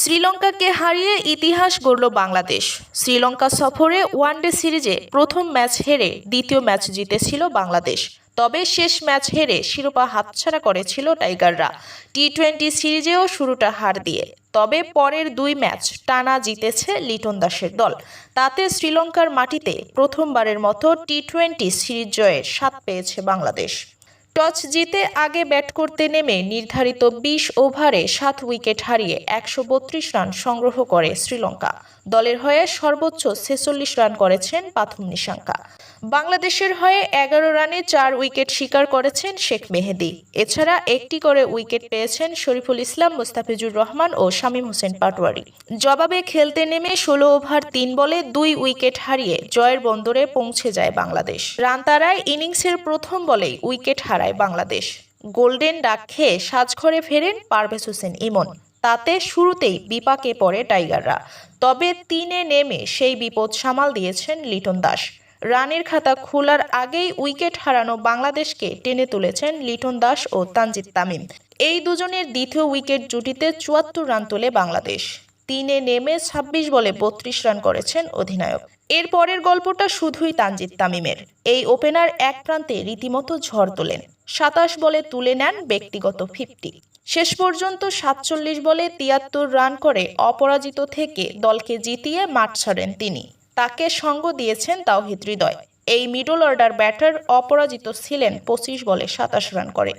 শ্রীলঙ্কাকে হারিয়ে ইতিহাস গড়ল বাংলাদেশ। শ্রীলঙ্কা সফরে ওয়ানডে সিরিজে প্রথম ম্যাচ হেরে দ্বিতীয় ম্যাচ জিতেছিল বাংলাদেশ। তবে শেষ ম্যাচ হেরে শিরোপা হাতছাড়া করেছিল টাইগাররা। টি টোয়েন্টি সিরিজেও শুরুটা হার দিয়ে। তবে পরের দুই ম্যাচ টানা জিতেছে লিটন দাসের দল। তাতে শ্রীলঙ্কার মাটিতে প্রথমবারের মতো টি টোয়েন্টি সিরিজ জয়ের স্বাদ পেয়েছে বাংলাদেশ। টস জিতে আগে ব্যাট করতে নেমে নির্ধারিত বিশ ওভারে সাত উইকেট হারিয়ে একশো বত্রিশ রান সংগ্রহ করে শ্রীলঙ্কা। দলের হয়ে সর্বোচ্চ ছেচল্লিশ রান করেছেন পাথম নিশাঙ্কা। বাংলাদেশের হয়ে এগারো রানে চার উইকেট শিকার করেছেন শেখ মেহেদি। এছাড়া একটি করে উইকেট পেয়েছেন শরীফুল ইসলাম, মুস্তাফিজুর রহমান ও শামীম হোসেন পাটোয়ারি। জবাবে খেলতে নেমে ষোলো ওভার তিন বলে দুই উইকেট হারিয়ে জয়ের বন্দরে পৌঁছে যায় বাংলাদেশ। রান তারায় ইনিংসের প্রথম বলেই উইকেট হারায় বাংলাদেশ। গোল্ডেন ডাক খেয়ে সাজঘরে ফেরেন পারভেজ হোসেন ইমন। তাতে শুরুতেই বিপাকে পড়ে টাইগাররা। তবে তিনে নেমে সেই বিপদ সামাল দিয়েছেন লিটন দাস। রানের খাতা খোলার আগেই উইকেট হারানো বাংলাদেশকে টেনে তুলেছেন লিটন দাস ও তানজিদ তামিম। এই দুজনের দ্বিতীয় উইকেট জুটিতে চুয়াত্তর রান তোলে বাংলাদেশ। তিনে নেমে ছাব্বিশ বলে বত্রিশ রান করেছেন অধিনায়ক। এর পরের গল্পটা শুধুই তানজিদ তামিমের। এই ওপেনার এক প্রান্তে রীতিমতো ঝড় তোলেন। সাতাশ বলে তুলে নেন ব্যক্তিগত ফিফটি। শেষ পর্যন্ত সাতচল্লিশ বলে তিয়াত্তর রান করে অপরাজিত থেকে দলকে জিতিয়ে মাঠ ছাড়েন তিনি। তাকে সঙ্গ দিয়েছেন তাওহিদ হৃদয়। এই মিডল অর্ডার ব্যাটার অপরাজিত ছিলেন পঁচিশ বলে সাতাশ রান করে।